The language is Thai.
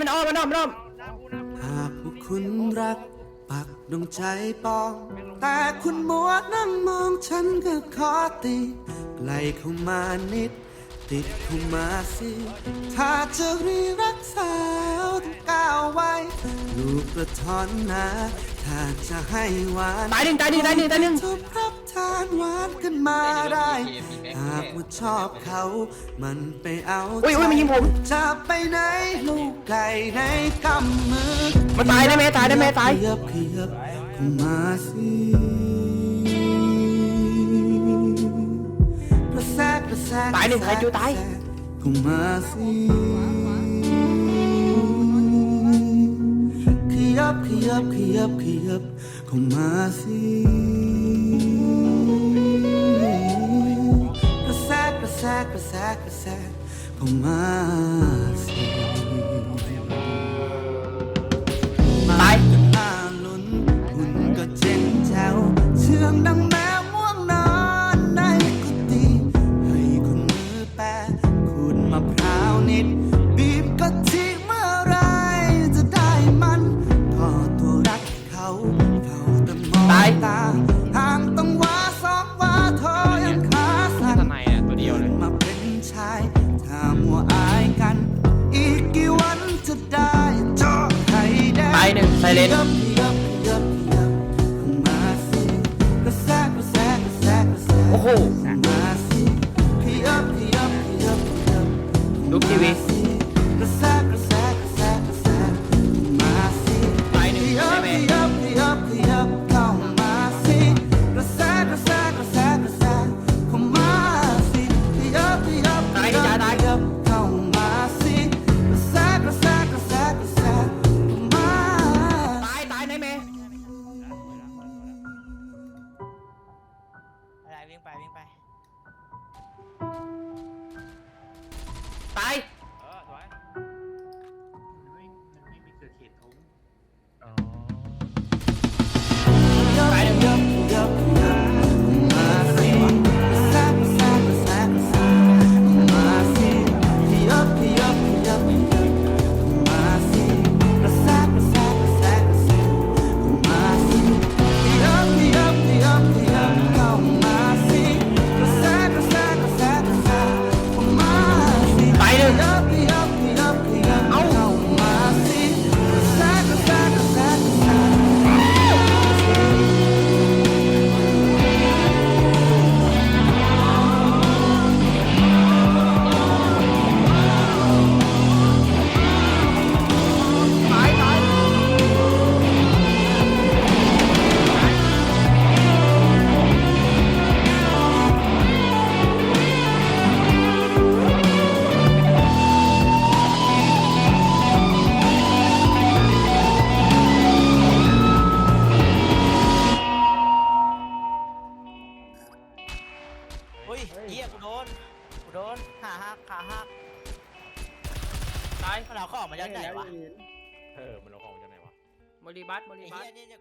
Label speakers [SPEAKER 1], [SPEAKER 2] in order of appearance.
[SPEAKER 1] มันอ้อมมันอ้อมมันอ้อม
[SPEAKER 2] หากพวกคุณรัก ปักดวงใจปอง แต่คุณมัวนั่งมองฉันก็ขอตีไกลเข้ามานิด ติดเข้ามาสิ ถ้าจะรีรักสาวต้องก้าวไว้ลูกกระท้อนนะ ถ้าจะให้หวาน
[SPEAKER 1] ตายหนึ่งตายหนึ่งตายหนึ่งตายหนึ่ง
[SPEAKER 2] ทุบรับ ทานหวานขึ้นมาได้ หากว่าชอบเขา มันไปเอา
[SPEAKER 1] อุ้ยอุ้ยมันยิงผม
[SPEAKER 2] จะไปไหนลูกไก่ในกำมือ
[SPEAKER 1] มันตายได้ไหมตายได้ไหมตาย
[SPEAKER 2] ขยับขยับเข้ามาสิกระแทกกระแทก
[SPEAKER 1] ตายหนึ่งใครจูตาย
[SPEAKER 2] เข้ามาสิขยับขยับขยับขยับเข้ามาสิ กระแแทกโอ้
[SPEAKER 1] โห วิ่งไป
[SPEAKER 3] วิ่งไป
[SPEAKER 1] ตาย
[SPEAKER 3] ยเฮียกูโดนกูโดนขาหักขาหัก
[SPEAKER 1] ตาย
[SPEAKER 3] มันเอาของมาจากไหนวะ
[SPEAKER 4] เออมันเอาของจากไหนวะ
[SPEAKER 1] บริบัตบ
[SPEAKER 3] ไอ้
[SPEAKER 1] ริบั
[SPEAKER 3] เฮี
[SPEAKER 1] ต
[SPEAKER 3] ยนี่จะ